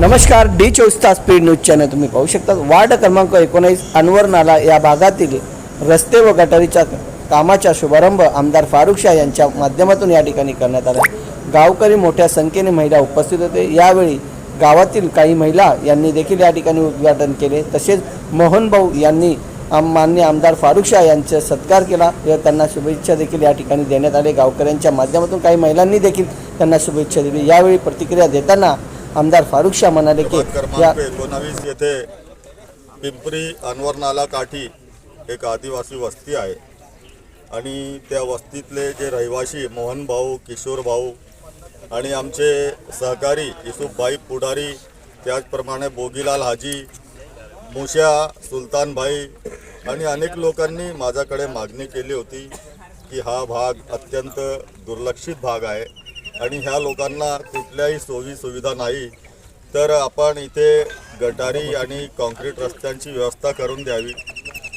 नमस्कार डी चोवीस तास स्पीड न्यूज चॅनल तुम्ही पाहू शकता. वार्ड क्रमांक एकोणीस अनवर नाला या भागातील रस्ते व गटारीच्या कामाचा शुभारंभ आमदार फारुख शाह यांच्या माध्यमातून या ठिकाणी करण्यात आला. गावकरी मोठ्या संख्येने महिला उपस्थित होते. यावेळी गावातील काही महिला यांनी देखील या ठिकाणी उद्घाटन केले. तसेच मोहन भाऊ यांनी आम मान्य आमदार फारुख शाह यांचा सत्कार केला. व त्यांना शुभेच्छा देखील या ठिकाणी देण्यात आले. गावकऱ्यांच्या माध्यमातून काही महिलांनी देखील त्यांना शुभेच्छा दिली. यावेळी प्रतिक्रिया देताना आमदार फारुख शाह म्हणाले की या एकोणावीस येथे पिंपरी अनवर नाला काठी एक आदिवासी वस्ती आहे. आणि त्या वस्तीतले जे रहिवासी मोहन भाऊ किशोर भाऊ आणि आमचे सहकारी युसुफभाई पुढारी त्याचप्रमाणे बोगीलाल हाजी मुशा सुलतानभाई आणि अनेक लोकांनी माझ्याकडे मागणी केली होती की हा भाग अत्यंत दुर्लक्षित भाग आहे. आणि ह्या लोकांना कुठल्याही सोयी सुविधा नाही तर आपण इथे गटारी आणि कॉन्क्रीट रस्त्यांची व्यवस्था करून द्यावी.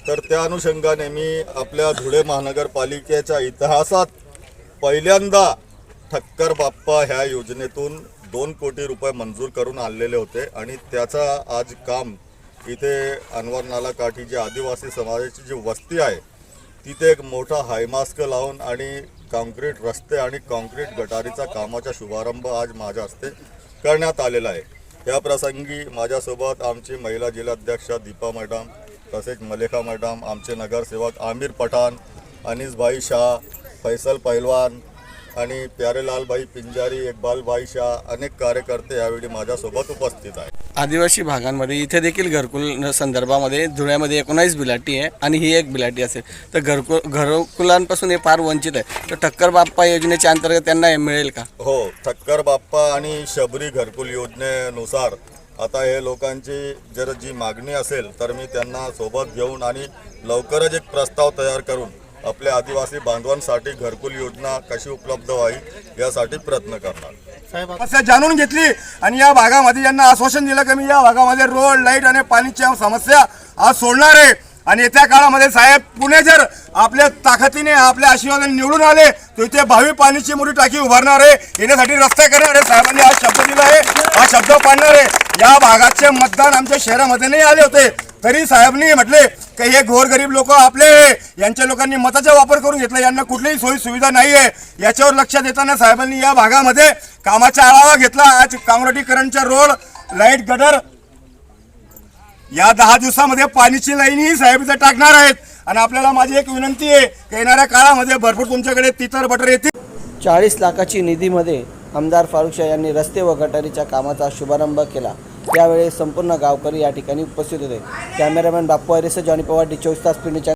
तर त्या अनुषंगाने मी आपल्या धुळे महानगरपालिकेच्या इतिहासात पहिल्यांदा ठक्कर बाप्पा ह्या योजनेतून दोन कोटी रुपये मंजूर करून आणलेले होते आणि त्याचा आज काम इथे अनवर नाला काठी जी आदिवासी समाजाची जी वस्ती आहे तिथे एक मोठा हायमास्क लावून आणि कॉन्क्रीट रस्ते आणि कॉन्क्रीट गटारीचा कामाचा शुभारंभ आज माझ्या हस्ते करण्यात आलेला आहे. या प्रसंगी माझ्यासोबत आमची महिला जिल्हाध्यक्ष दीपा मॅडम तसेच मलेखा मॅडम आमचे नगरसेवक आमिर पठाण अनिसभाई शाह फैसल पहलवान आणि प्यारेलालभाई पिंजारी इकबालभाई शाह अनेक कार्यकर्ते यावेळी माझ्यासोबत उपस्थित आहेत. आदिवासी भागांमध्ये इथे देखील घरकुल संदर्भामध्ये धुळ्यामध्ये एकोणावीस बिलाटी आहे आणि ही एक बिलाटी असेल. तर घरकुल घरकुलांपासून हे फार वंचित आहे. तर ठक्कर बाप्पा योजनेच्या अंतर्गत त्यांना हे मिळेल का? हो ठक्कर बाप्पा आणि शबरी घरकुल योजनेनुसार आता हे लोकांची जर जी मागणी असेल तर मी त्यांना सोबत घेऊन आणि लवकरच एक प्रस्ताव तयार करून आपल्या आदिवासी बांधवांसाठी घरकुल योजना कशी उपलब्ध व्हावी यासाठी प्रयत्न करणार. समस्या जाणून घेतली आणि या भागामध्ये यांना आश्वासन दिलं की मी या भागामध्ये रोड लाइट आणि पाणीच्या समस्या आज सोडणार आहे. आणि येत्या काळामध्ये साहेब पुणे जर आपल्या ताकदीने आपल्या आशीर्वादाने निवडून आले तर इथे भावी पाणीची मोठी टाकी उभारणार आहे. येण्यासाठी रस्ते करणार आहे. साहेबांनी आज शब्द दिला आहे. पाडणार या भागाचे मतदान आमच्या शहरामध्ये नाही आले होते. तरी साहेबांनी म्हटले की हे गोरगरीब लोक आपले यांच्या लोकांनी मताचा वापर करून घेतला. यांना कुठलीही सोयी सुविधा नाही आहे याच्यावर लक्ष देताना साहेबांनी या भागामध्ये कामाचा आढावा घेतला. आज काँग्रेटीकरणच्या रोड लाइट गटर या दहा दिवसामध्ये पाणीची लाईनही साहेब इथं टाकणार आहेत. आणि आपल्याला माझी एक विनंती आहे की येणाऱ्या काळामध्ये भरपूर तुमच्याकडे तितर बटर येतील. चाळीस लाखाची निधीमध्ये आमदार फारुख शाह यांनी रस्ते व गटारीच्या कामाचा शुभारंभ केला. यावेळी संपूर्ण गावकरी या ठिकाणी उपस्थित होते. कॅमेरामॅन बाप्पू अरेस जॉनी पवार डी चोवीस तास पिंडीच्या